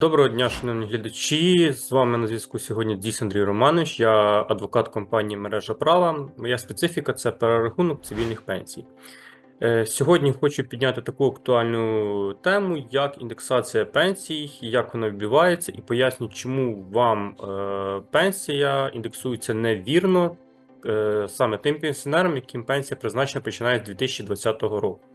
Доброго дня, шановні глядачі. З вами на зв'язку сьогодні Діс Андрій Романович. Я адвокат компанії Мережа права. Моя специфіка це перерахунок цивільних пенсій. Е, Сьогодні хочу підняти таку актуальну тему, як індексація пенсій, як вона відбувається, і поясню, чому вам е, пенсія індексується невірно е, саме тим пенсіонерам, яким пенсія призначена починає з 2020 року.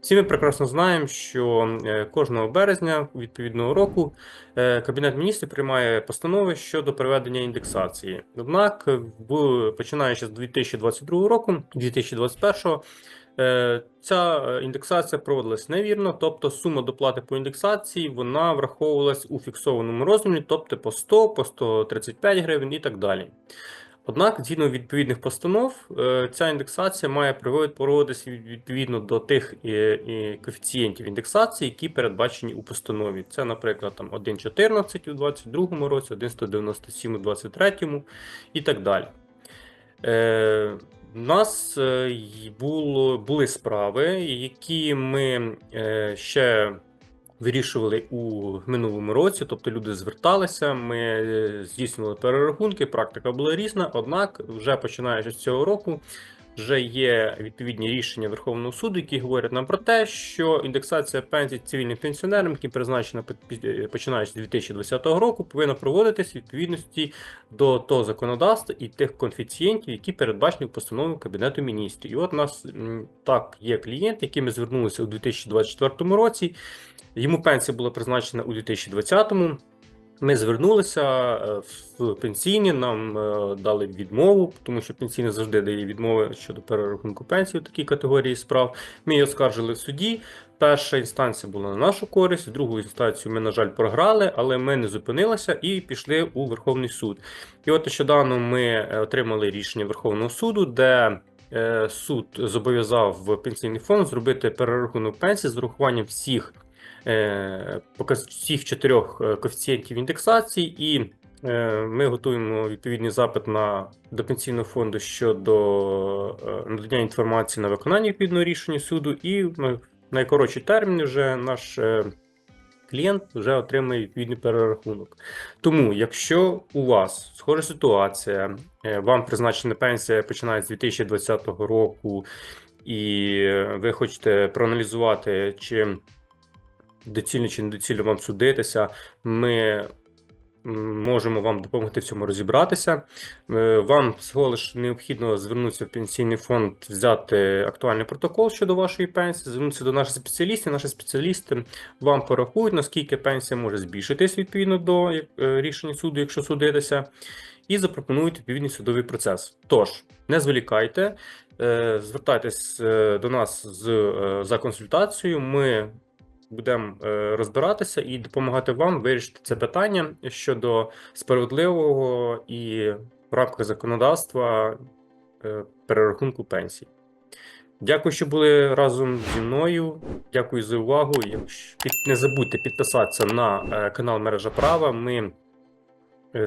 Всі ми прекрасно знаємо, що е, кожного березня відповідного року е, Кабінет міністрів приймає постанови щодо проведення індексації. Однак, в починаючи з 2022 року, 2021 е, ця е, індексація проводилась невірно, тобто сума доплати по індексації вона враховувалась у фіксованому розмірі, тобто по 100, по 135 гривень і так далі. Однак, згідно відповідних постанов, е, ця індексація має проводитися відповідно до тих е, коефіцієнтів індексації, які передбачені у постанові. Це, наприклад, 1,14 у 2022 році, 1,197 у 2023 і так далі. У нас е, було, були справи, які ми ще вирішували у минулому році, тобто люди зверталися, ми е, здійснювали перерахунки, практика була різна. Однак, вже починаючи з цього року, вже є відповідні рішення Верховного суду, які говорять нам про те, що індексація пенсій цивільним пенсіонерам, які призначена е, починаючи з 2020 року, повинна проводитись відповідності до того законодавства і тих коефіцієнтів, які передбачені в постанові Кабінету міністрів. І от у нас так є клієнт, який ми звернулися у 2024 році. Йому пенсія була призначена у 2020-му. Ми звернулися е, в пенсійні, нам е, дали відмову, тому що пенсійне завжди дає відмови щодо перерахунку пенсії у такій категорії справ. Ми її оскаржили в суді. Перша інстанція була на нашу користь, другу інстанцію ми, на жаль, програли, але ми не зупинилися і пішли у Верховний суд. І от нещодавно ми е, отримали рішення Верховного суду, де суд зобов'язав пенсійний фонд зробити перерахунок пенсії з урахуванням всіх всіх чотирьох е, коефіцієнтів індексації, і е, ми готуємо відповідний запит на до пенсійного фонду щодо е, надання інформації на виконання відповідного рішення суду, і в найкоротші терміни вже наш. е, Клієнт вже отримає відповідний перерахунок. Тому, якщо у вас схожа ситуація, е, вам призначена пенсія починає з 2020 року, і е, ви хочете проаналізувати, чи доцільно чи недоцільно вам судитися, ми можемо вам допомогти в цьому розібратися. Е, Вам всього лиш необхідно звернутися в пенсійний фонд, взяти актуальний протокол щодо вашої пенсії, звернутися до наших спеціалістів. Наші спеціалісти вам порахують, наскільки пенсія може збільшитись відповідно до е, рішення суду, якщо судитися, і запропонують відповідний судовий процес. Тож, не зволікайте, е, звертайтесь до нас за консультацією. Ми будемо е, розбиратися і допомагати вам вирішити це питання щодо справедливого і в рамках законодавства е, перерахунку пенсій. Дякую, що були разом зі мною. Дякую за увагу. Не забудьте підписатися на е, канал Мережа Права. Ми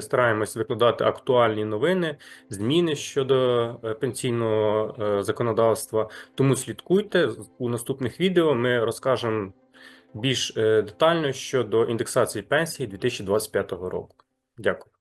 стараємось викладати актуальні новини, зміни щодо пенсійного законодавства. Тому слідкуйте у наступних відео. Ми розкажемо більш е, детально щодо індексації пенсії 2025 року. Дякую.